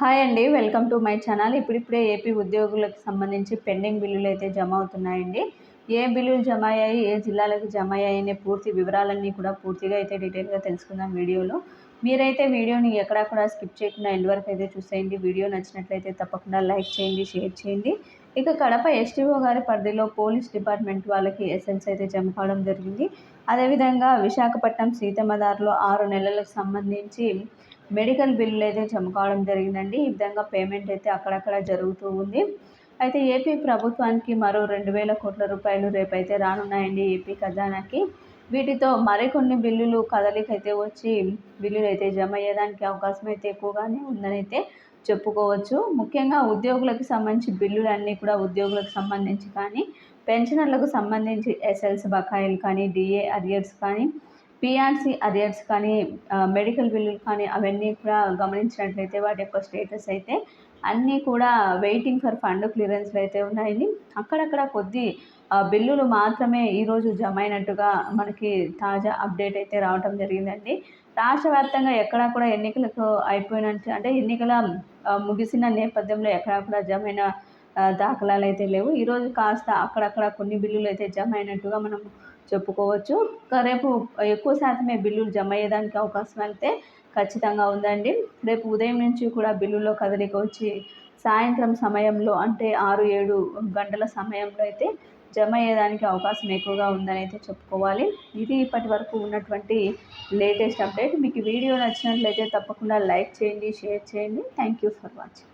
Hi అండి welcome to my channel. ఇప్పుడిప్పుడే AP ఉద్యోగులకు సంబంధించి పెండింగ్ బిల్లులు అయితే జమ అవుతున్నాయండి. ఏ బిల్లులు జమ అయ్యాయి ఏ జిల్లాలకు జమ అయ్యాయి అనే పూర్తి వివరాలన్నీ కూడా పూర్తిగా అయితే డీటెయిల్గా తెలుసుకుందాం వీడియోలో. మీరైతే వీడియోని ఎక్కడా కూడా స్కిప్ చేయకుండా ఎండ్ వరకు అయితే చూసేయండి. వీడియో నచ్చినట్లయితే తప్పకుండా లైక్ చేయండి షేర్ చేయండి. ఇక కడప ఎస్టీఓ గారి పరిధిలో పోలీస్ డిపార్ట్మెంట్ వాళ్ళకి ఎస్ఎల్స్ అయితే జమ కావడం జరిగింది. అదేవిధంగా విశాఖపట్నం సీతమ్మదారులో ఆరు నెలలకు సంబంధించి మెడికల్ బిల్లులు అయితే జమ కావడం జరిగిందండి. ఈ విధంగా పేమెంట్ అయితే అక్కడక్కడ జరుగుతూ ఉంది. అయితే ఏపీ ప్రభుత్వానికి మరో రెండు వేల కోట్ల రూపాయలు రేపైతే రానున్నాయండి ఏపీ ఖజానాకి. వీటితో మరికొన్ని బిల్లులు కదలికైతే వచ్చి బిల్లులు అయితే జమ అయ్యేదానికి అవకాశం అయితే ఎక్కువగానే ఉందని అయితే చెప్పుకోవచ్చు. ముఖ్యంగా ఉద్యోగులకు సంబంధించి బిల్లులన్నీ కూడా ఉద్యోగులకు సంబంధించి కానీ పెన్షనర్లకు సంబంధించి ఎస్ఎల్స్ బకాయిలు కానీ డిఏ అరియర్స్ కానీ పిఆర్సీ అరియర్స్ కానీ మెడికల్ బిల్లులు కానీ అవన్నీ కూడా గమనించినట్లయితే వాటి యొక్క స్టేటస్ అయితే అన్నీ కూడా వెయిటింగ్ ఫర్ ఫండ్ క్లియరెన్స్లు అయితే ఉన్నాయండి. అక్కడక్కడ కొద్ది బిల్లులు మాత్రమే ఈరోజు జమ అయినట్టుగా మనకి తాజా అప్డేట్ అయితే రావటం జరిగిందండి. రాష్ట్ర వ్యాప్తంగా ఎక్కడా కూడా ఎన్నికలకు అయిపోయినట్టు అంటే ఎన్నికల ముగిసిన నేపథ్యంలో ఎక్కడా కూడా జమైన దాఖలాలు అయితే లేవు. ఈరోజు కాస్త అక్కడక్కడ కొన్ని బిల్లులు అయితే జమ అయినట్టుగా మనం చెప్పుకోవచ్చు. రేపు ఎక్కువ శాతమే బిల్లులు జమ అయ్యేదానికి అవకాశం అయితే ఖచ్చితంగా ఉందండి. రేపు ఉదయం నుంచి కూడా బిల్లులో కదలిక వచ్చి సాయంత్రం సమయంలో అంటే ఆరు ఏడు గంటల సమయంలో అయితే జమ అయ్యేదానికి అవకాశం ఎక్కువగా ఉందని అయితే చెప్పుకోవాలి. ఇది ఇప్పటి వరకు ఉన్నటువంటి లేటెస్ట్ అప్డేట్. మీకు వీడియో నచ్చినట్లయితే తప్పకుండా లైక్ చేయండి షేర్ చేయండి. Thank you for watching.